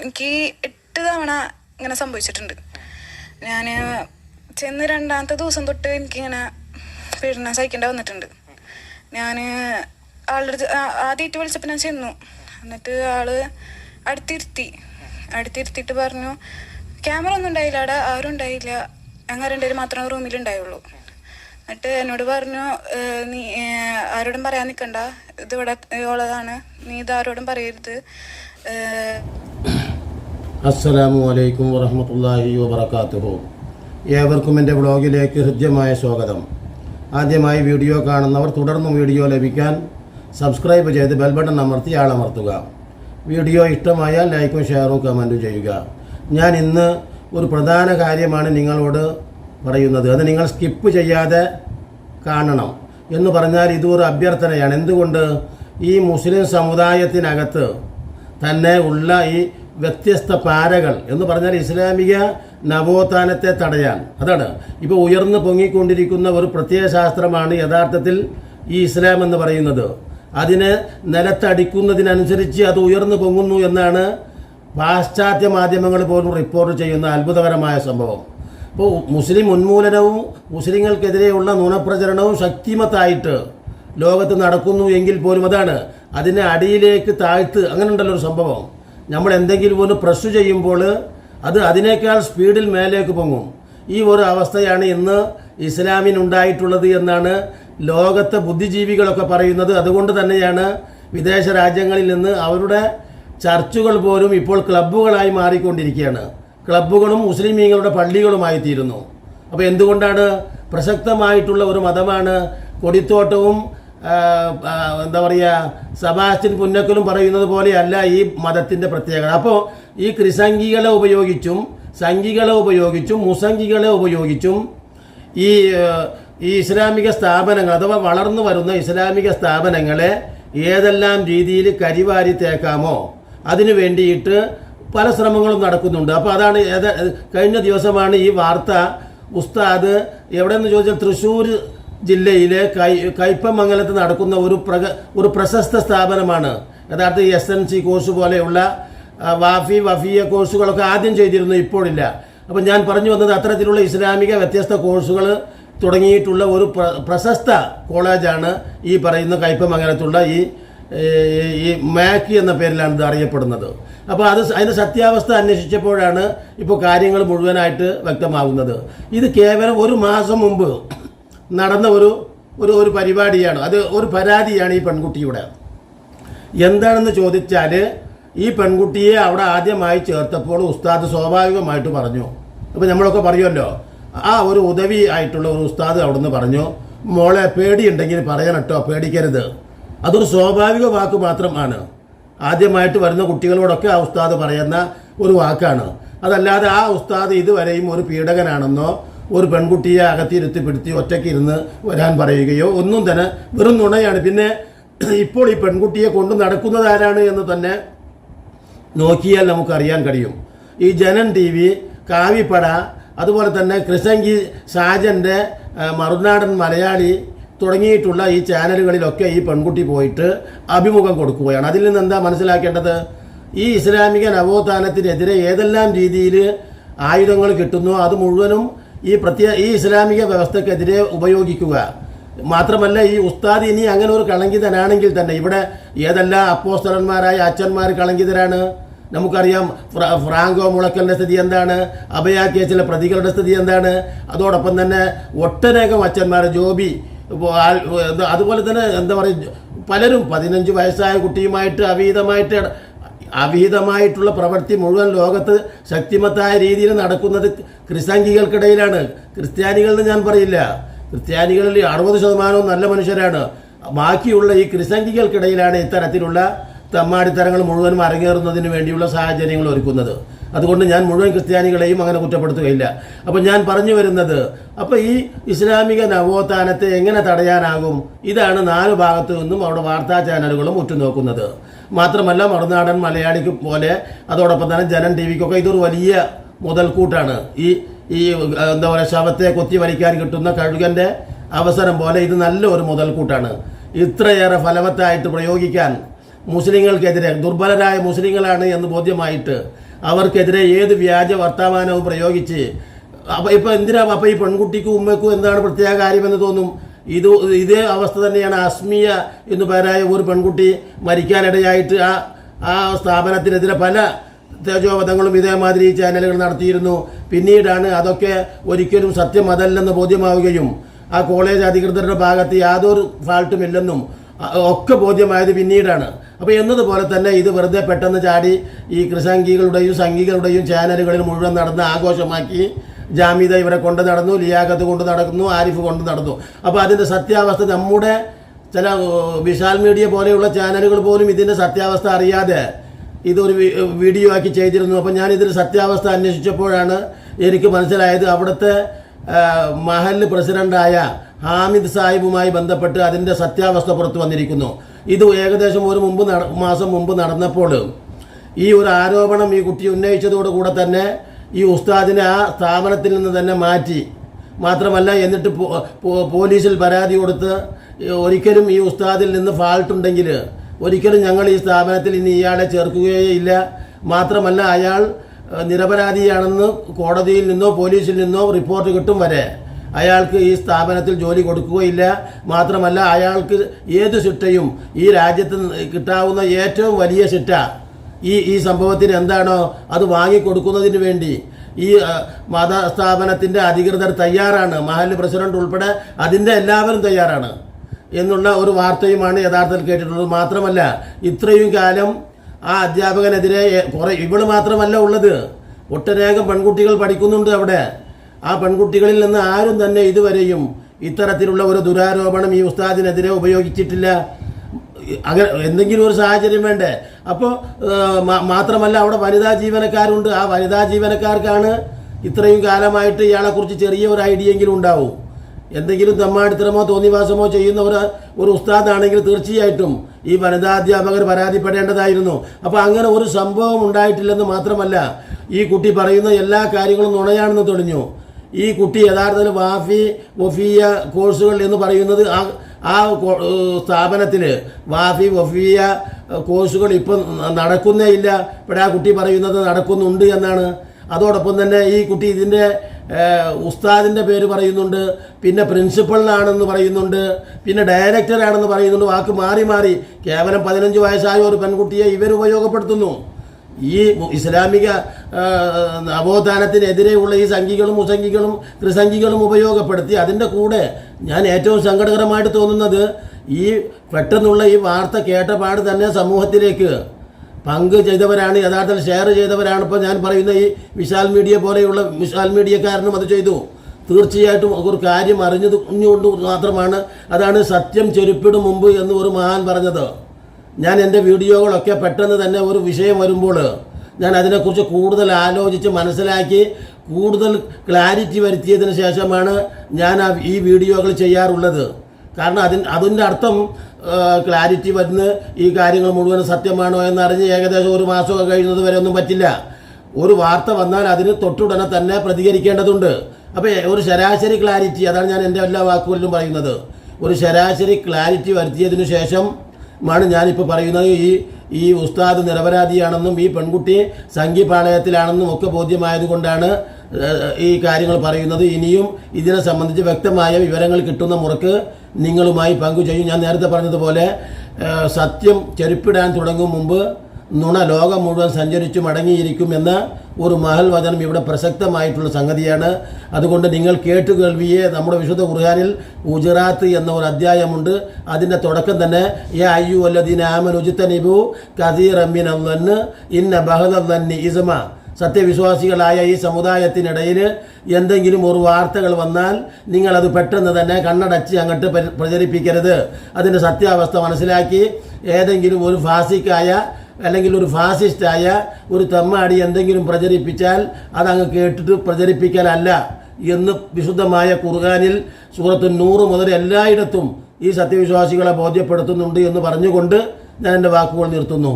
എനിക്ക് എട്ട് തവണ ഇങ്ങനെ സംഭവിച്ചിട്ടുണ്ട്. ഞാൻ ചെന്ന് രണ്ടാമത്തെ ദിവസം തൊട്ട് എനിക്കിങ്ങനെ പീഡനം സഹിക്കേണ്ട വന്നിട്ടുണ്ട്. ഞാൻ ആളുടെ അടുത്ത് ആദ്യമായിട്ട് വിളിച്ചപ്പോൾ ഞാൻ ചെന്നു. എന്നിട്ട് ആൾ അടുത്തിരുത്തി. അടുത്തിരുത്തിയിട്ട് പറഞ്ഞു ക്യാമറ ഒന്നും ഉണ്ടായില്ല അവിടെ ആരും ഉണ്ടായില്ല. ഞങ്ങൾ രണ്ടുപേരും മാത്രമേ റൂമിൽ ഉണ്ടായുള്ളൂ. എന്നിട്ട് എന്നോട് പറഞ്ഞു നീ ആരോടും പറയാൻ നിൽക്കണ്ട ഇതിവിടെ ഉള്ളതാണ്. നീ ഇത് ആരോടും പറയരുത്. അസ്സലാമു അലൈക്കും വറഹമത്തല്ലാഹി വബർക്കാത്തുഹു ഏവർക്കും എന്റെ വ്ളോഗിലേക്ക് ഹൃദ്യമായ സ്വാഗതം. ആദ്യമായി വീഡിയോ കാണുന്നവർ തുടർന്നും വീഡിയോ ലഭിക്കാൻ സബ്സ്ക്രൈബ് ചെയ്ത് ബെൽബട്ടൺ അമർത്തി ആളമർത്തുക. വീഡിയോ ഇഷ്ടമായാൽ ലൈക്കും ഷെയറും കമന്റും ചെയ്യുക. ഞാൻ ഇന്ന് ഒരു പ്രധാന കാര്യമാണ് നിങ്ങളോട് പറയുന്നത്. അത് നിങ്ങൾ സ്കിപ്പ് ചെയ്യാതെ കാണണം. എന്ന് പറഞ്ഞാൽ ഇതൊരു അഭ്യർത്ഥനയാണ്. എന്തുകൊണ്ട്? ഈ മുസ്ലിം സമുദായത്തിനകത്ത് തന്നെ ഉള്ള ഈ വ്യത്യസ്ത പാരകൾ എന്ന് പറഞ്ഞാൽ ഇസ്ലാമിക നവോത്ഥാനത്തെ തടയാൻ. അതാണ്. ഇപ്പോൾ ഉയർന്നു പൊങ്ങിക്കൊണ്ടിരിക്കുന്ന ഒരു പ്രത്യയ ശാസ്ത്രമാണ് യഥാർത്ഥത്തിൽ ഈ ഇസ്ലാം എന്ന് പറയുന്നത്. അതിനെ നിലത്തടിക്കുന്നതിനനുസരിച്ച് അത് ഉയർന്നു പൊങ്ങുന്നു എന്നാണ് പാശ്ചാത്യ മാധ്യമങ്ങൾ പോലും റിപ്പോർട്ട് ചെയ്യുന്ന അത്ഭുതകരമായ സംഭവം. ഇപ്പോൾ മുസ്ലിം ഉന്മൂലനവും മുസ്ലിങ്ങൾക്കെതിരെയുള്ള നുണപ്രചരണവും ശക്തിമത്തായിട്ട് ലോകത്ത് നടക്കുന്നു എങ്കിൽ പോലും അതാണ്. അതിനെ അടിയിലേക്ക് താഴ്ത്ത് അങ്ങനെ ഉണ്ടല്ലോ ഒരു സംഭവം. നമ്മൾ എന്തെങ്കിലും ഒന്ന് പ്രസ് ചെയ്യുമ്പോൾ അത് അതിനേക്കാൾ സ്പീഡിൽ മേലേക്ക് പൊങ്ങും. ഈ ഒരു അവസ്ഥയാണ് ഇന്ന് ഇസ്ലാമിനുണ്ടായിട്ടുള്ളത് എന്നാണ് ലോകത്തെ ബുദ്ധിജീവികളൊക്കെ പറയുന്നത്. അതുകൊണ്ട് തന്നെയാണ് വിദേശ രാജ്യങ്ങളിൽ നിന്ന് അവരുടെ ചർച്ചുകൾ പോലും ഇപ്പോൾ ക്ലബ്ബുകളായി മാറിക്കൊണ്ടിരിക്കുകയാണ്. ക്ലബ്ബുകളും മുസ്ലിമീങ്ങളുടെ പള്ളികളുമായി തീരുന്നു. അപ്പോൾ എന്തുകൊണ്ടാണ് പ്രസക്തമായിട്ടുള്ള ഒരു മതമാണ് കൊടിത്തോട്ടവും എന്താ പറയുക സബാസ്റ്റിൻ പുന്നക്കലും പറയുന്നത് പോലെയല്ല ഈ മതത്തിന്റെ പ്രത്യേകത. അപ്പോൾ ഈ ക്രിസംഗികളെ ഉപയോഗിച്ചും സംഘികളെ ഉപയോഗിച്ചും മുസംഗികളെ ഉപയോഗിച്ചും ഈ ഈ ഇസ്ലാമിക സ്ഥാപനങ്ങൾ അഥവാ വളർന്നു വരുന്ന ഇസ്ലാമിക സ്ഥാപനങ്ങളെ ഏതെല്ലാം രീതിയിൽ കരിവാരി തേക്കാമോ അതിനു വേണ്ടിയിട്ട് പല ശ്രമങ്ങളും നടക്കുന്നുണ്ട്. അപ്പോൾ അതാണ് കഴിഞ്ഞ ദിവസമാണ് ഈ വാർത്ത ഉസ്താദ് എവിടെയെന്ന് ചോദിച്ചാൽ തൃശ്ശൂർ ജില്ലയിലെ കൈ കയ്പമംഗലത്ത് നടക്കുന്ന ഒരു പ്രക ഒരു പ്രശസ്ത സ്ഥാപനമാണ്. യഥാർത്ഥ എസ് എൻ സി കോഴ്സ് പോലെയുള്ള വാഫി വഫിയ കോഴ്സുകളൊക്കെ ആദ്യം ചെയ്തിരുന്നു ഇപ്പോഴില്ല. അപ്പം ഞാൻ പറഞ്ഞു വന്നത് അത്തരത്തിലുള്ള ഇസ്ലാമിക വ്യത്യസ്ത കോഴ്സുകൾ തുടങ്ങിയിട്ടുള്ള ഒരു പ്ര- പ്രശസ്ത കോളേജാണ് ഈ പറയുന്ന കയ്പമംഗലത്തുള്ള ഈ ഈ മാക്കി എന്ന പേരിലാണ് ഇത് അറിയപ്പെടുന്നത്. അപ്പോൾ അത് അതിന്റെ സത്യാവസ്ഥ അന്വേഷിച്ചപ്പോഴാണ് ഇപ്പോൾ കാര്യങ്ങൾ മുഴുവനായിട്ട് വ്യക്തമാകുന്നത് ഇത് കേവലം ഒരു മാസം മുമ്പ് നടന്ന ഒരു ഒരു ഒരു പരിപാടിയാണ്. അത് ഒരു പരാതിയാണ് ഈ പെൺകുട്ടിയുടെ. എന്താണെന്ന് ചോദിച്ചാൽ ഈ പെൺകുട്ടിയെ അവിടെ ആദ്യമായി ചേർത്തപ്പോൾ ഉസ്താദ് സ്വാഭാവികമായിട്ട് പറഞ്ഞു. ഇപ്പം നമ്മളൊക്കെ പറയുമല്ലോ ആ ഒരു ഉദവി ആയിട്ടുള്ള ഒരു ഉസ്താദ് അവിടുന്ന് പറഞ്ഞു മോളെ പേടിയുണ്ടെങ്കിൽ പറയണട്ടോ പേടിക്കരുത്. അതൊരു സ്വാഭാവിക വാക്ക് മാത്രമാണ് ആദ്യമായിട്ട് വരുന്ന കുട്ടികളോടൊക്കെ ആ ഉസ്താദ് പറയുന്ന ഒരു വാക്കാണ്. അതല്ലാതെ ആ ഉസ്താദ് ഇതുവരെയും ഒരു പീഡകനാണെന്നോ ഒരു പെൺകുട്ടിയെ അകത്തിരുത്തിപ്പെടുത്തി ഒറ്റയ്ക്ക് ഇരുന്ന് വരാൻ പറയുകയോ ഒന്നും തന്നെ വെറും നുണയാണ്. പിന്നെ ഇപ്പോൾ ഈ പെൺകുട്ടിയെ കൊണ്ടു നടക്കുന്നത് ആരാണ് എന്ന് തന്നെ നോക്കിയാൽ നമുക്കറിയാൻ കഴിയും. ഈ ജനൻ ടി വി കാവിപ്പട അതുപോലെ തന്നെ കൃഷ്ണങ്കി സാജന്റെ ആ, മറുനാടൻ മലയാളി തുടങ്ങിയിട്ടുള്ള ഈ ചാനലുകളിലൊക്കെ ഈ പെൺകുട്ടി പോയിട്ട് അഭിമുഖം കൊടുക്കുകയാണ്. അതിൽ നിന്ന് എന്താ മനസ്സിലാക്കേണ്ടത്? ഈ ഇസ്ലാമിക നവോത്ഥാനത്തിനെതിരെ ഏതെല്ലാം രീതിയിൽ ആയുധങ്ങൾ കിട്ടുന്നു അത് മുഴുവനും ഈ പ്രത്യേക ഈ ഇസ്ലാമിക വ്യവസ്ഥക്കെതിരെ ഉപയോഗിക്കുക. മാത്രമല്ല ഈ ഉസ്താദ് ഇനി അങ്ങനെ ഒരു കളങ്കിതനാണെങ്കിൽ തന്നെ ഇവിടെ ഏതെല്ലാം അപ്പോസ്തലന്മാരായ അച്ഛന്മാർ കളങ്കിതരാണ്? നമുക്കറിയാം ഫ്രാങ്കോ മുളക്കലിന്റെ സ്ഥിതി എന്താണ്? അഭയ കേസിലെ പ്രതികളുടെ സ്ഥിതി എന്താണ്? അതോടൊപ്പം തന്നെ ഒട്ടനേകം അച്ഛന്മാർ ജോബി അതുപോലെ തന്നെ എന്താ പറയുക പലരും പതിനഞ്ച് വയസ്സായ കുട്ടിയുമായിട്ട് അവീതമായിട്ട് അവിഹിതമായിട്ടുള്ള പ്രവൃത്തി മുഴുവൻ ലോകത്ത് ശക്തിമത്തായ രീതിയിൽ നടക്കുന്നത് ക്രിസ്ത്യാനികൾക്കിടയിലാണ്. ക്രിസ്ത്യാനികളെന്ന് ഞാൻ പറയില്ല. ക്രിസ്ത്യാനികളിൽ അറുപത് ശതമാനവും നല്ല മനുഷ്യരാണ്. ബാക്കിയുള്ള ഈ ക്രിസംഖികൾക്കിടയിലാണ് ഇത്തരത്തിലുള്ള തമ്മാടിത്തരങ്ങൾ മുഴുവനും അരങ്ങേറുന്നതിന് വേണ്ടിയുള്ള സാഹചര്യങ്ങൾ ഒരുക്കുന്നത്. അതുകൊണ്ട് ഞാൻ മുഴുവൻ ക്രിസ്ത്യാനികളെയും അങ്ങനെ കുറ്റപ്പെടുത്തുകയില്ല. അപ്പം ഞാൻ പറഞ്ഞു വരുന്നത് അപ്പോൾ ഈ ഇസ്ലാമിക നവോത്ഥാനത്തെ എങ്ങനെ തടയാനാകും? ഇതാണ് നാല് ഭാഗത്തു നിന്നും അവിടെ വാർത്താ ചാനലുകളും ഉറ്റുനോക്കുന്നത്. മാത്രമല്ല മറുനാടൻ മലയാളിക്ക് പോലെ അതോടൊപ്പം തന്നെ ജനൻ ടി വിക്കൊക്കെ ഇതൊരു വലിയ മുതൽക്കൂട്ടാണ്. ഈ ഈ എന്താ പറയുക ശവത്തെ കൊത്തി വലിക്കാൻ കിട്ടുന്ന കഴുകന്റെ അവസരം പോലെ ഇത് നല്ല ഒരു മുതൽക്കൂട്ടാണ്. ഇത്രയേറെ ഫലവത്തായിട്ട് പ്രയോഗിക്കാൻ മുസ്ലിങ്ങൾക്കെതിരെ ദുർബലരായ മുസ്ലിങ്ങളാണ് എന്ന് ബോധ്യമായിട്ട് അവർക്കെതിരെ ഏത് വ്യാജ വർത്തമാനവും പ്രയോഗിച്ച് അപ്പം ഇപ്പം എന്തിനാ അപ്പം ഈ പെൺകുട്ടിക്കും ഉമ്മയ്ക്കും എന്താണ് പ്രത്യേക കാര്യമെന്ന് തോന്നും? ഇത് ഇതേ അവസ്ഥ തന്നെയാണ് അസ്മിയ എന്നു പേരായ ഒരു പെൺകുട്ടി മരിക്കാനിടയായിട്ട് ആ ആ സ്ഥാപനത്തിനെതിരെ പല തേജോവധങ്ങളും ഇതേമാതിരി ചാനലുകൾ നടത്തിയിരുന്നു. പിന്നീടാണ് അതൊക്കെ ഒരിക്കലും സത്യം അതല്ലെന്ന് ബോധ്യമാവുകയും ആ കോളേജ് അധികൃതരുടെ ഭാഗത്ത് യാതൊരു ഫാൾട്ടും ഇല്ലെന്നും അ- ഒക്കെ ബോധ്യമായത് പിന്നീടാണ്. അപ്പോൾ എന്നതുപോലെ തന്നെ ഇത് വെറുതെ പെട്ടെന്ന് ചാടി ഈ കൃഷാംഗികളുടെയും സംഘികളുടെയും ചാനലുകളിൽ മുഴുവൻ നടന്ന് ആഘോഷമാക്കി ജാമീത ഇവരെ കൊണ്ട് നടന്നു ലിയാഖത്ത് കൊണ്ട് നടക്കുന്നു ആരിഫ് കൊണ്ട് നടന്നു. അപ്പോൾ അതിന്റെ സത്യാവസ്ഥ നമ്മുടെ ചില വിശാൽ മീഡിയ പോലെയുള്ള ചാനലുകൾ പോലും ഇതിന്റെ സത്യാവസ്ഥ അറിയാതെ ഇതൊരു വീഡിയോ ആക്കി ചെയ്തിരുന്നു. അപ്പോൾ ഞാൻ ഇതിന്റെ സത്യാവസ്ഥ അന്വേഷിച്ചപ്പോഴാണ് എനിക്ക് മനസ്സിലായത് അവിടുത്തെ മഹൽ പ്രസിഡന്റായ ഹാമിദ് സാഹിബുമായി ബന്ധപ്പെട്ട് അതിന്റെ സത്യാവസ്ഥ പുറത്തു വന്നിരിക്കുന്നു. ഇത് ഏകദേശം ഒരു മുമ്പ് മാസം മുമ്പ് നടന്നപ്പോൾ ഈ ഒരു ആരോപണം ഈ കുട്ടി ഉന്നയിച്ചതോടുകൂടെ തന്നെ ഈ ഉസ്താദിനെ ആ സ്ഥാപനത്തിൽ നിന്ന് തന്നെ മാറ്റി. മാത്രമല്ല എന്നിട്ട് പോലീസിൽ പരാതി കൊടുത്ത് ഒരിക്കലും ഈ ഉസ്താദിൽ നിന്ന് ഫാൾട്ട് ഉണ്ടെങ്കിൽ ഒരിക്കലും ഞങ്ങൾ ഈ സ്ഥാപനത്തിൽ ഇനി ഇയാളെ ചേർക്കുകയേ ഇല്ല. മാത്രമല്ല അയാൾ നിരപരാധിയാണെന്ന് കോടതിയിൽ നിന്നോ പോലീസിൽ നിന്നോ റിപ്പോർട്ട് കിട്ടും വരെ. അയാൾക്ക് ഈ സ്ഥാപനത്തിൽ ജോലി കൊടുക്കുകയില്ല. മാത്രമല്ല അയാൾക്ക് ഏത് ശിക്ഷയും ഈ രാജ്യത്ത് കിട്ടാവുന്ന ഏറ്റവും വലിയ ശിക്ഷ ഈ ഈ സംഭവത്തിന് എന്താണോ അത് വാങ്ങിക്കൊടുക്കുന്നതിന് വേണ്ടി. ഈ മത മതസ്ഥാപനത്തിന്റെ അധികൃതർ തയ്യാറാണ്. മഹൽ പ്രസിഡന്റ് ഉൾപ്പെടെ അതിന്റെ എല്ലാവരും തയ്യാറാണ്. എന്നുള്ള ഒരു വാർത്തയുമാണ് യഥാർത്ഥത്തിൽ കേട്ടിട്ടുള്ളത്. മാത്രമല്ല ഇത്രയും കാലം ആ അധ്യാപകനെതിരെ കുറെ ഇവൾ മാത്രമല്ല ഉള്ളത്. ഒട്ടനേകം പെൺകുട്ടികൾ പഠിക്കുന്നുണ്ട് അവിടെ. ആ പെൺകുട്ടികളിൽ നിന്ന് ആരും തന്നെ ഇതുവരെയും ഇത്തരത്തിലുള്ള ഒരു ദുരാരോപണം ഈ ഉസ്താദിനെതിരെ ഉപയോഗിച്ചിട്ടില്ല. അങ്ങനെ എന്തെങ്കിലും ഒരു സാഹചര്യം വേണ്ടേ? അപ്പോൾ മാത്രമല്ല അവിടെ വനിതാ ജീവനക്കാരുണ്ട്. ആ വനിതാ ജീവനക്കാർക്കാണ് ഇത്രയും കാലമായിട്ട് ഇയാളെക്കുറിച്ച് ചെറിയ ഒരു ഐഡിയ എങ്കിലും ഉണ്ടാവും. എന്തെങ്കിലും തമ്മാടിത്തരമോ തോന്നിവാസമോ ചെയ്യുന്ന ഒരു ഒരു ഉസ്താദാണെങ്കിൽ തീർച്ചയായിട്ടും ഈ വനിതാ വനിതാധ്യാപകർ പരാതിപ്പെടേണ്ടതായിരുന്നു. അപ്പോൾ അങ്ങനെ ഒരു സംഭവം ഉണ്ടായിട്ടില്ലെന്ന് മാത്രമല്ല ഈ കുട്ടി പറയുന്ന എല്ലാ കാര്യങ്ങളും നുണയാണെന്ന് തെളിഞ്ഞു. ഈ കുട്ടി യഥാർത്ഥത്തിൽ വാഫി വഫിയ കോഴ്സുകൾ എന്ന് പറയുന്നത് ആ ആ സ്ഥാപനത്തിൽ വാഫി വഫിയ കോഴ്സുകൾ ഇപ്പം നടക്കുന്നേ ഇല്ല. ഇവിടെ ആ കുട്ടി പറയുന്നത് നടക്കുന്നുണ്ട് എന്നാണ്. അതോടൊപ്പം തന്നെ ഈ കുട്ടി ഇതിന്റെ ഉസ്താദിന്റെ പേര് പറയുന്നുണ്ട് പിന്നെ പ്രിൻസിപ്പളിനാണെന്ന് പറയുന്നുണ്ട് പിന്നെ ഡയറക്ടറാണെന്ന് പറയുന്നുണ്ട് വാക്ക് മാറി മാറി. കേവലം പതിനഞ്ച് വയസ്സായ ഒരു പെൺകുട്ടിയെ ഇവർ ഉപയോഗപ്പെടുത്തുന്നു. ഈ ഇസ്ലാമിക നവോത്ഥാനത്തിനെതിരെയുള്ള ഈ സംഘികളും മുസംഘികളും ത്രിസംഘികളും ഉപയോഗപ്പെടുത്തി അതിന്റെ കൂടെ ഞാൻ ഏറ്റവും സങ്കടകരമായിട്ട് തോന്നുന്നത് ഈ പെട്ടെന്നുള്ള ഈ വാർത്ത കേട്ടപാട് തന്നെ സമൂഹത്തിലേക്ക്. പങ്ക് ചെയ്തവരാണ് യഥാർത്ഥത്തിൽ ഷെയർ ചെയ്തവരാണ്. ഇപ്പോൾ ഞാൻ പറയുന്ന ഈ വിശാൽ മീഡിയ പോലെയുള്ള വിശാൽ മീഡിയക്കാരനും അത് ചെയ്തു. തീർച്ചയായിട്ടും ഒരു കാര്യം അറിഞ്ഞത് കുഞ്ഞുകൊണ്ട് മാത്രമാണ്. അതാണ് സത്യം ചെരുപ്പിടും മുമ്പ് എന്ന് ഒരു മഹാൻ പറഞ്ഞത്. ഞാൻ എന്റെ വീഡിയോകളൊക്കെ പെട്ടെന്ന് തന്നെ ഒരു വിഷയം വരുമ്പോൾ ഞാൻ അതിനെക്കുറിച്ച് കൂടുതൽ ആലോചിച്ച് മനസ്സിലാക്കി കൂടുതൽ ക്ലാരിറ്റി വരുത്തിയതിന് ശേഷമാണ് ഞാൻ ഈ വീഡിയോകൾ ചെയ്യാറുള്ളത്. കാരണം അതിന് അതിന്റെ അർത്ഥം ക്ലാരിറ്റി വരുന്ന ഈ കാര്യങ്ങൾ മുഴുവൻ സത്യമാണോ എന്നറിഞ്ഞ് ഏകദേശം ഒരു മാസമൊക്കെ കഴിയുന്നത് വരെ ഒന്നും പറ്റില്ല. ഒരു വാർത്ത വന്നാൽ അതിന് തൊട്ടുടനെ തന്നെ പ്രതികരിക്കേണ്ടതുണ്ട്. അപ്പോൾ ഒരു ശരാശരി ക്ലാരിറ്റി അതാണ് ഞാൻ എന്റെ എല്ലാ വാക്കുകളിലും പറയുന്നത്. ഒരു ശരാശരി ക്ലാരിറ്റി വരുത്തിയതിനു ശേഷം മാണ് ഞാനിപ്പോൾ പറയുന്നത് ഈ ഈ ഉസ്താദ് നിരപരാധിയാണെന്നും ഈ പെൺകുട്ടി സംഘിപാളയത്തിലാണെന്നും ഒക്കെ ബോധ്യമായത് കൊണ്ടാണ് ഏഹ്, ഈ കാര്യങ്ങൾ പറയുന്നത് ഇനിയും ഇതിനെ സംബന്ധിച്ച് വ്യക്തമായ വിവരങ്ങൾ കിട്ടുന്ന മുറക്ക് നിങ്ങളുമായി പങ്കുചെയ്യും ഞാൻ നേരത്തെ പറഞ്ഞതുപോലെ സത്യം ചെരുപ്പിടാൻ തുടങ്ങും മുമ്പ് നുണ ലോകം മുഴുവൻ സഞ്ചരിച്ചു മടങ്ങിയിരിക്കുമെന്ന ഒരു മഹൽ വചനം ഇവിടെ പ്രസക്തമായിട്ടുള്ള സംഗതിയാണ്. അതുകൊണ്ട് നിങ്ങൾ കേട്ടു കേൾവിയെ നമ്മുടെ വിശുദ്ധ ഖുർആനിൽ ഗുജറാത്ത് എന്ന ഒരു അധ്യായമുണ്ട്. അതിന്റെ തുടക്കം തന്നെ യാ അയ്യു അല്ലദീൻ ആമൻ ഉജിത്തനിബു കസീർ അമ്മിൻ അന്ന് ഇന്ന ബഹദന്നി ഇസ്മ. സത്യവിശ്വാസികളായ ഈ സമുദായത്തിനിടയിൽ എന്തെങ്കിലും ഒരു വാർത്തകൾ വന്നാൽ നിങ്ങളത് പെട്ടെന്ന് തന്നെ കണ്ണടച്ച് അങ്ങോട്ട് പ്രചരിപ്പിക്കരുത്. അതിന്റെ സത്യാവസ്ഥ മനസ്സിലാക്കി ഏതെങ്കിലും ഒരു ഫാസിക്കായ അല്ലെങ്കിൽ ഒരു ഫാസിസ്റ്റായ ഒരു തെമ്മാടി എന്തെങ്കിലും പ്രചരിപ്പിച്ചാൽ അതങ്ങ് കേട്ടിട്ട് പ്രചരിപ്പിക്കലല്ല എന്ന് വിശുദ്ധമായ കുർഗാനിൽ സൂറത്തു നൂറ് മുതൽ എല്ലായിടത്തും ഈ സത്യവിശ്വാസികളെ ബോധ്യപ്പെടുത്തുന്നുണ്ട് എന്ന് പറഞ്ഞുകൊണ്ട് ഞാൻ എന്റെ വാക്കുകൾ നിർത്തുന്നു.